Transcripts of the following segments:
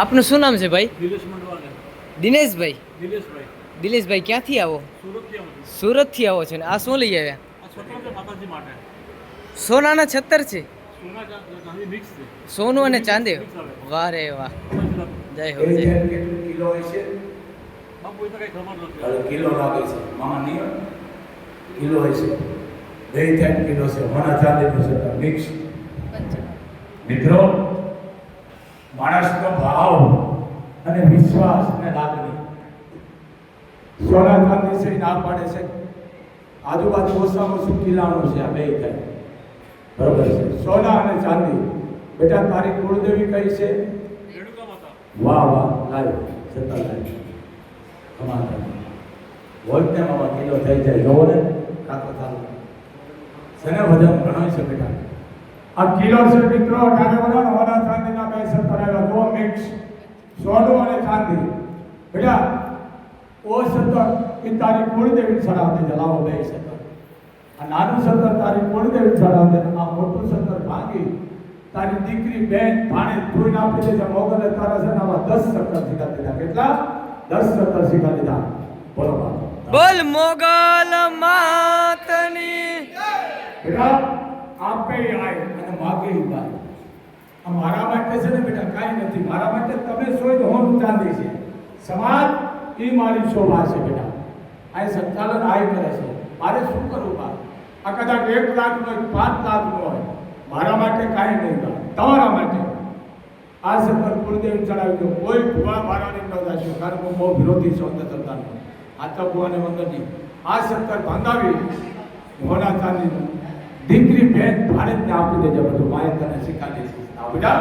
આપનું શું નામ છે ભાઈ? દિનેશભાઈ? દિનેશભાઈ. ક્યાંથી આવો? સુરતથી આવું આવો છો ને? આ શું લઈ આવ્યા? સોનાના છત્તર છે? સોના ચા- ચાંદી મિક્સ છે. સોનું અને ચાંદી? વાહ રે વાહ. જય હો જય કિલો હોય છે? બાપુ એ તો કઈ ખબર નથી. હવે કિલો લાગે છે. મામા નહીં કિલો હોય છે. બે ત્રણ કિલો છે. મણા ચાંદીનું છે મિક્સ મિત્રો માણસનો ભાવ અને વિશ્વાસ અને લાગણી. સોના ચાંદી છે, ના પાડે છે. આજુબાજુ ઓછામાં ઓછું કિલ્લાનું છે, આ બે થાય. બરોબર છે. સોના અને ચાંદી. બેટા, તારી કુળદેવી કઈ છે? વાહ વાહ. લાવ્યો. છતાં લાવ્યો. કમાલ હોય ને મામા કિલો થઈ જાય. જોવો ને કાકો થાલ. સને વજન ગણાવી છે બેટા? આ કિલો છે મિત્રો વજન હોના ચાંદીના બે સત્તર આવ્યા દો મિક્સ સોનું અને ચાંદી બેટા ઓ સત્તર એ તારી કુળદેવી ચડાવતી જલાવો બે સત્તર આ નાનું સત્તર તારી કુળદેવી ચડાવતે આ મોટું સત્તર ભાંગી. તારી દીકરી બેન ભાણે ધોઈને આપી દેજે મોગલે તારા છે આવા દસ સત્તર શીખા દીધા કેટલા? દસ સત્તર શીખા દીધા બોલો. બોલ મોગલ માતની. બેટા આપે આય અને માગે બાય આ મારા માટે છે ને બેટા કાંઈ નથી. મારા માટે તમે સોય હોનું ચાંદી છે. સમાજ એ મારી શોભા છે બેટા. આ સંચાલન આય કરે છે. મારે શું કરવું બા આ કદાચ એક લાખ નો હોય, પાંચ લાખ નો હોય. મારા માટે કાંઈ નહીં બા તમારા માટે. આ સફર કુળદેવ ચડાવી દો. કોઈ ભૂવા મારાની ન થશે કારણ હું બહુ વિરોધી છું અંધશ્રદ્ધાનો. આ તો ભૂવાને નહીં આ સત્તર ભાંગાવી. હોના ચાંદીનું બેન ભારતને આપી દેજો બધું. મારે તને શીખાડી દઈશું. બેટા.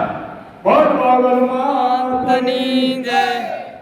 બોલ બોલ માતની જય.